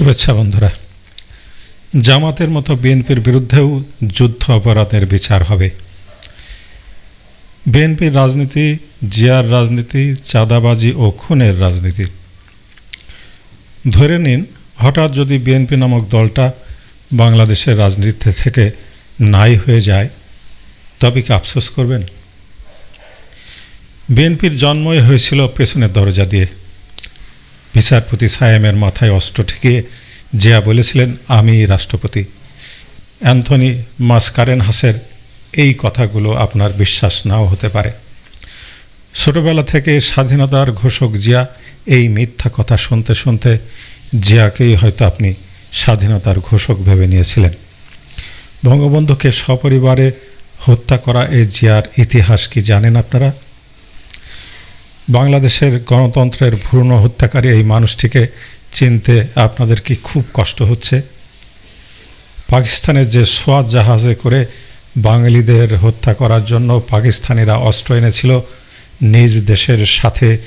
শুভেচ্ছা বন্ধুরা। জামাতের মতো বিএনপির বিরুদ্ধেও যুদ্ধ অপরাধের বিচার হবে। বিএনপির রাজনীতি, জিয়ার রাজনীতি, চাঁদাবাজি ও খুনের রাজনীতি। ধরে নিন, হঠাৎ যদি বিএনপি নামক দলটা বাংলাদেশের রাজনীতি থেকে নাই হয়ে যায়, তবে কি আফসোস করবেন? বিএনপির জন্মই হয়েছিল পেছনের দরজা দিয়ে। বিচারপতি সায়েমের মাথায় অস্ত্র ঠেকিয়ে জিয়া বলেছিলেন, আমি রাষ্ট্রপতি। অ্যান্থনি মাসকারেন হাসের এই কথাগুলো আপনার বিশ্বাস নাও হতে পারে। ছোটবেলা থেকে স্বাধীনতার ঘোষক জিয়া এই মিথ্যা কথা শুনতে শুনতে জিয়াকেই হয়তো আপনি স্বাধীনতার ঘোষক ভেবে নিয়েছিলেন। বঙ্গবন্ধুকে সপরিবারে হত্যা করা এই জিয়ার ইতিহাস কি জানেন আপনারা? বাংলাদেশের গণতন্ত্রের ভ্রূণ হত্যাকারী এই মানুষটিকে চিনতে আপনাদের কি খুব কষ্ট হচ্ছে? পাকিস্তানের যে সোয়াদ জাহাজে করে বাঙালিদের হত্যা করার জন্য পাকিস্তানিরা অস্ত্র এনেছিল, নিজ দেশের সাথে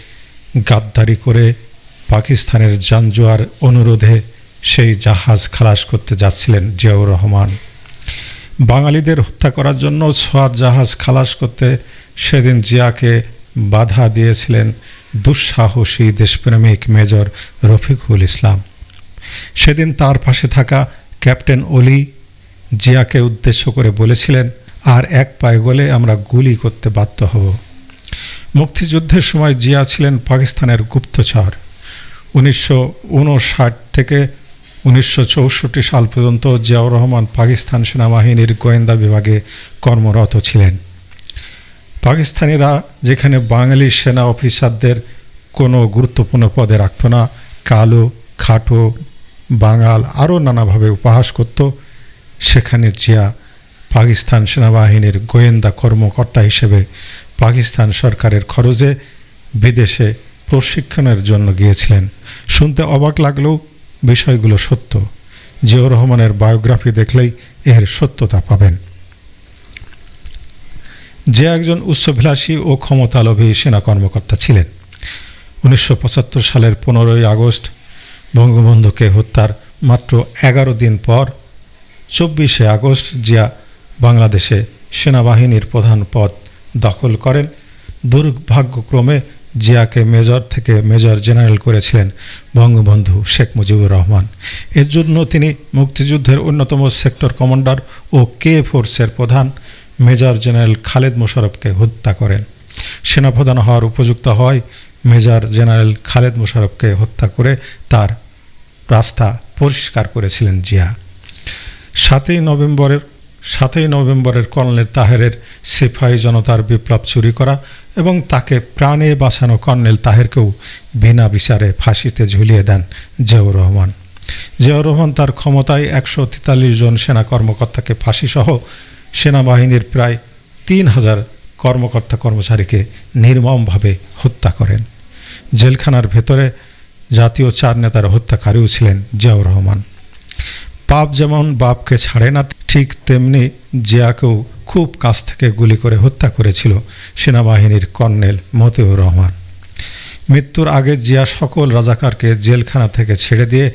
গাদ্দারি করে পাকিস্তানের জানজুয়ার অনুরোধে সেই জাহাজ খালাস করতে যাচ্ছিলেন জিয়াউর রহমান। বাঙালিদের হত্যা করার জন্য সোয়াদ জাহাজ খালাস করতে সেদিন জিয়াকে বাধা দিয়েছিলেন দুঃসাহসী দেশপ্রেমিক মেজর রফিকুল ইসলাম। সেদিন তার পাশে থাকা ক্যাপ্টেন অলি জিয়াকে উদ্দেশ্য করে বলেছিলেন, আর এক পায়ে গলে আমরা গুলি করতে বাধ্য হব। মুক্তিযুদ্ধের সময় জিয়া ছিলেন পাকিস্তানের গুপ্তচর। উনিশশো উনষাট থেকে উনিশশো চৌষট্টি সাল পর্যন্ত জিয়াউর রহমান পাকিস্তান সেনাবাহিনীর গোয়েন্দা বিভাগে কর্মরত ছিলেন। পাকিস্তানিরা যেখানে বাঙালি সেনা অফিসারদের কোনো গুরুত্বপূর্ণ পদে রাখত না, কালো, খাটো, বাঙাল আরও নানাভাবে উপহাস করত, সেখানে জিয়া পাকিস্তান সেনাবাহিনীর গোয়েন্দা কর্মকর্তা হিসেবে পাকিস্তান সরকারের খরচে বিদেশে প্রশিক্ষণের জন্য গিয়েছিলেন। শুনতে অবাক লাগলেও বিষয়গুলো সত্য। জিয়াউর রহমানের বায়োগ্রাফি দেখলেই এর সত্যতা পাবেন। যে একজন উচ্চভিলাষী ও ক্ষমতালোভী সেনা কর্মকর্তা ছিলেন। উনিশশো পঁচাত্তর সালের পনেরোই আগস্ট বঙ্গবন্ধুকে হত্যার মাত্র এগারো দিন পর চব্বিশে আগস্ট জিয়া বাংলাদেশে সেনাবাহিনীর প্রধান পদ দখল করেন। দুর্ভাগ্যক্রমে জিয়াকে মেজর থেকে মেজর জেনারেল করেছিলেন বঙ্গবন্ধু শেখ মুজিবুর রহমান। এর জন্য তিনি মুক্তিযুদ্ধের অন্যতম সেক্টর কমান্ডার ও কে ফোর্সের প্রধান। মেজর জেনারেল খালেদ মোশারফকে হত্যা করেন। সেনাপ্রধান হওয়ার উপযুক্ত হয় মেজর জেনারেল খালেদ মোশারফকে হত্যা করে তার রাস্তা পরিষ্কার করেছিলেন জিয়া। সাতই নভেম্বরের সাতই নভেম্বরের কর্নেল তাহেরের সিফাই জনতার বিপ্লব চুরি করা এবং তাকে প্রাণে বাঁচানো কর্নেল তাহেরকেও বিনা বিচারে ফাঁসিতে ঝুলিয়ে দেন জিয়াউর রহমান। জিয়াউর রহমান তার ক্ষমতায় একশো তেতাল্লিশ জন সেনা কর্মকর্তাকে ফাঁসিসহ সেনাবাহিনীর প্রায় তিন হাজার কর্মকর্তা কর্মচারীকে নির্মমভাবে হত্যা করেন। জেলখানার ভেতরে জাতীয় চার নেতার হত্যাকারীও ছিলেন জিয়াউর রহমান। পাপ যেমন বাপকে ছাড়ে না, ঠিক তেমনি জিয়াকেও খুব কাছ থেকে গুলি করে হত্যা করেছিল সেনাবাহিনীর কর্নেল মতিউর রহমান। মৃত্যুর আগে জিয়া সকল রাজাকারকে জেলখানা থেকে ছেড়ে দিয়ে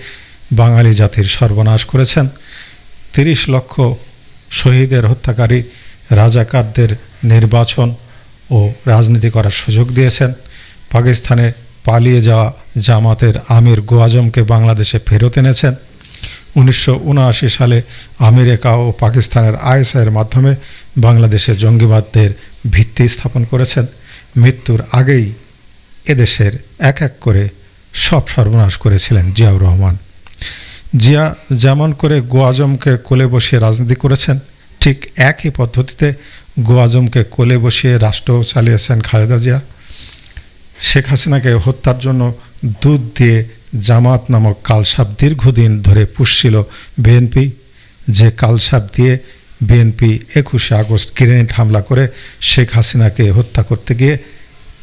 বাঙালি জাতির সর্বনাশ করেছেন। তিরিশ লক্ষ শহীদের হত্যাকারী রাজাকারদের নির্বাচন ও রাজনীতি করার সুযোগ দিয়েছেন। পাকিস্তানে পালিয়ে যাওয়া জামাতের আমির গোয়াজমকে বাংলাদেশে ফেরত এনেছেন। উনিশশো উনআশি সালে আমেরিকা ও পাকিস্তানের আইএসআইয়ের মাধ্যমে বাংলাদেশে জঙ্গিবাদদের ভিত্তি স্থাপন করেছেন। মৃত্যুর আগেই এদেশের এক এক করে সব সর্বনাশ করেছিলেন জিয়াউর রহমান। জিয়া যেমন করে গোয়াজমকে কোলে বসিয়ে রাজনীতি করেছেন, ঠিক একই পদ্ধতিতে গোয়াজমকে কোলে বসিয়ে রাষ্ট্র চালিয়েছেন খালেদা জিয়া। শেখ হাসিনাকে হত্যার জন্য দুধ দিয়ে জামাত নামক কালসাপ দীর্ঘদিন ধরে পুষছিল বিএনপি। যে কালসাপ দিয়ে বিএনপি একুশে আগস্ট গ্রেনেড হামলা করে শেখ হাসিনাকে হত্যা করতে গিয়ে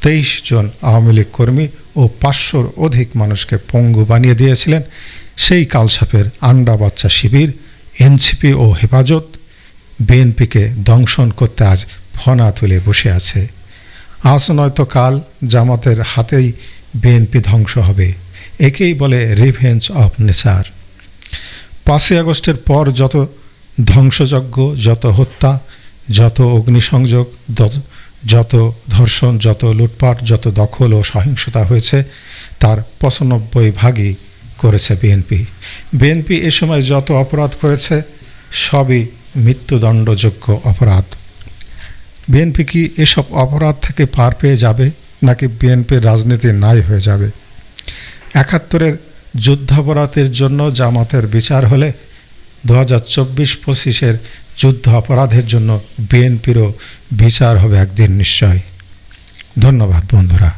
তেইশ জন আওয়ামী লীগ কর্মী ও পাঁচশোর অধিক মানুষকে পঙ্গু বানিয়ে দিয়েছিলেন। সেই কালসাপের আন্ডা বাচ্চা শিবির, এনসিপি ও হেফাজত, বিএনপিকে দংশন করতে আজ ফনা তুলে বসে আছে। আজ নয়তো কাল জামাতের হাতেই বিএনপি ধ্বংস হবে, একেই বলে রিভেঞ্জ অফ নেচার। পাঁচই আগস্টের পর যত ধ্বংসযজ্ঞ, যত হত্যা, যত অগ্নিসংযোগ, যত ধর্ষণ, যত লুটপাট, যত দখল ও সহিংসতা হয়েছে, তার পঁচানব্বই ভাগই করেছে বিএনপি বিএনপি এ সময় যত অপরাধ করেছে, সবই মৃত্যুদণ্ডযোগ্য অপরাধ। বিএনপি কি এসব অপরাধ থেকে পার পেয়ে যাবে, নাকি বিএনপির রাজনীতি নাই হয়ে যাবে? একাত্তরের যুদ্ধাপরাধের জন্য জামাতের বিচার হলে দু হাজার চব্বিশ পঁচিশের যুদ্ধ অপরাধের জন্য বিএনপিরও বিচার হবে একদিন নিশ্চয় ধন্যবাদ বন্ধুরা।